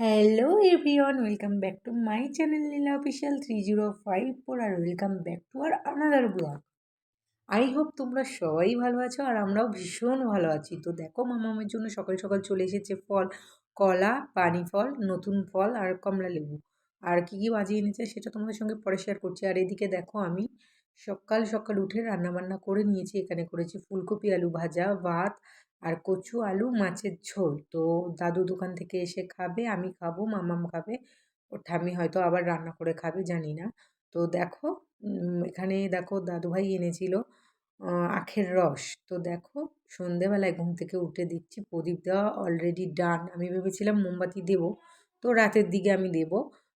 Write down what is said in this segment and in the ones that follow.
Hello everyone welcome back to my channel Leela official three zero five four R welcome back to আর another blog I hope তোমরা সবাই ভালো আছো, আর আমরাও ভীষণ ভালো আছি। তো দেখো, মামামের জন্য সকাল সকাল চলে এসেছে ফল, কলা, পানি ফল, নতুন ফল, আর কমলা লেবু। আর কী কী বাজিয়ে এনেছে সেটা তোমাদের সঙ্গে পরে শেয়ার করছি। আর এদিকে দেখো, আমি সকাল সকাল উঠে রান্নাবান্না করে নিয়েছি। এখানে করেছি ফুলকপি, আলু ভাজা, ভাত আর কচু, আলু, মাছের ঝোল। তো দাদু দোকান থেকে এসে খাবে, আমি খাব, মামাম খাবে। ওর ঠাম্মি হয়তো আবার রান্না করে খাবে, জানি না। তো দেখো এখানে দেখো দাদুভাই এনেছিল আখের রস। তো দেখো, সন্ধেবেলায় ঘুম থেকে উঠে দিচ্ছি প্রদীপ দেওয়া অলরেডি ডান আমি ভেবেছিলাম মোমবাতি দেব, তো রাতের দিকে আমি দেব।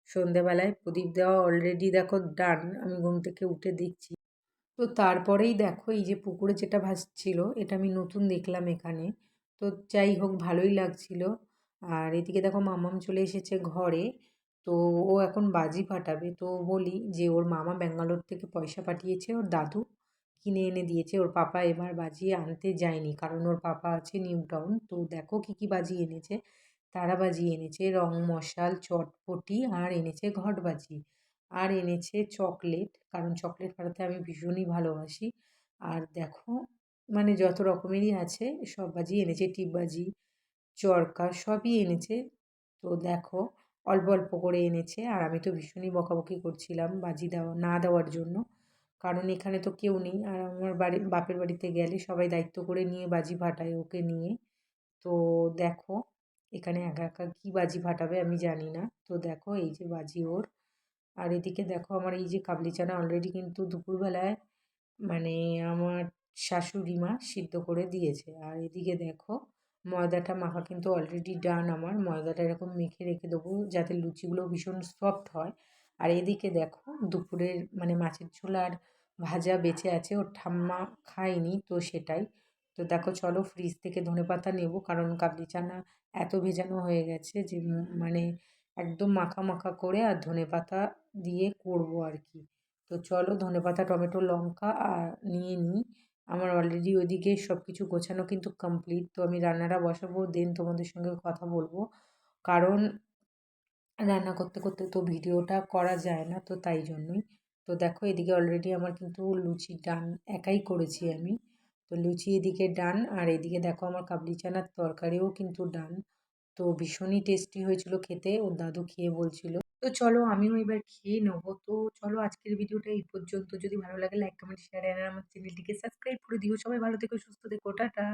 সন্ধেবেলায় প্রদীপ দেওয়া অলরেডি দেখো ডান আমি ঘুম থেকে উঠে দিচ্ছি তো তারপরেই দেখো এই যে পুকুরে যেটা ভাসছিল, এটা আমি নতুন দেখলাম এখানে। তো যাই হোক ভালোই লাগছিল। আর এদিকে দেখো মামাম চলে এসেছে ঘরে। তো ও এখন বাজি ফাটাবে। তো বলি যে ওর মামা ব্যাঙ্গালোর থেকে পয়সা পাঠিয়েছে, ওর দাদু কিনে এনে দিয়েছে। ওর পাপা এবার বাজি আনতে যায়নি, কারণ ওর পাপা আছে নিউ টাউন। তো দেখো কী কী বাজি এনেছে। তারা বাজি এনেছে রং মশাল, চটপটি, আর এনেছে ঘটবাজি। আর এনেছে চকলেট। কারণ চকলেট ফাটাতে আমি ভীষণই ভালোবাসি। আর দেখো মানে যত রকমেরই আছে, সব বাজি এনেছে টিপবাজি চরকা, সবই এনেছে। তো দেখো, অল্প অল্প করে এনেছে। আর আমি তো ভীষণই বকাবকি করছিলাম বাজি দেওয়া, না দেওয়ার জন্য। কারণ এখানে তো কেউ নেই। আর আমার বাড়ি, বাপের বাড়িতে গেলে সবাই দায়িত্ব করে নিয়ে বাজি ফাটায় ওকে নিয়ে। তো দেখো, এখানে একা একা কী বাজি ফাটাবে আমি জানি না। তো দেখো, এই যে বাজি ওর। আর এদিকে দেখো আমার এই যে কাবলি চানা অলরেডি কিন্তু দুপুরবেলায় মানে আমার শাশুড়ি মা সিদ্ধ করে দিয়েছে। আর এদিকে দেখো ময়দাটা মাখা কিন্তু অলরেডি ডান আমার। ময়দাটা এরকম মেখে রেখে দেবো যাতে লুচিগুলো ভীষণ সফট হয়। আর এদিকে দেখো দুপুরের মানে মাছের ঝোল আর ভাজা বেঁচে আছে, ওর ঠাম্মা খায়নি তো সেটাই। তো দেখো চলো ফ্রিজ থেকে ধনে পাতা নেব কারণ কাবলি চানা এত ভেজানো হয়ে গেছে যে মানে একদম মাখা মাখা করে আর ধনে পাতা দিয়ে করব আর কি। তো চলো ধনে পাতা, টমেটো, লঙ্কা আর নিয়ে নিই। আমার অলরেডি ওইদিকে সব কিছু গোছানো কিন্তু কমপ্লিট তো আমি রান্নাটা বসাবো দেন তোমাদের সঙ্গে কথা বলব। কারণ রান্না করতে করতে তো ভিডিওটা করা যায় না, তো তাই জন্যই। তো দেখো এদিকে অলরেডি আমার কিন্তু লুচি ডান একাই করেছি আমি। তো লুচি এদিকে ডান আর এদিকে দেখো আমার কাবলি চানার তরকারিও কিন্তু ডান। তো ভীষণই টেস্টি হয়েছিল খেতে। ওর দাদু খেয়ে বলছিল, তো চলো আমিও এবার খেয়ে নেব। তো চলো আজকের ভিডিওটা এই পর্যন্ত। যদি ভালো লাগে লাইক কমেন্ট শেয়ার আমার চ্যানেলটিকে সাবস্ক্রাইব করে দিও। সবাই ভালো থেকো, সুস্থ থেকো, টাটা।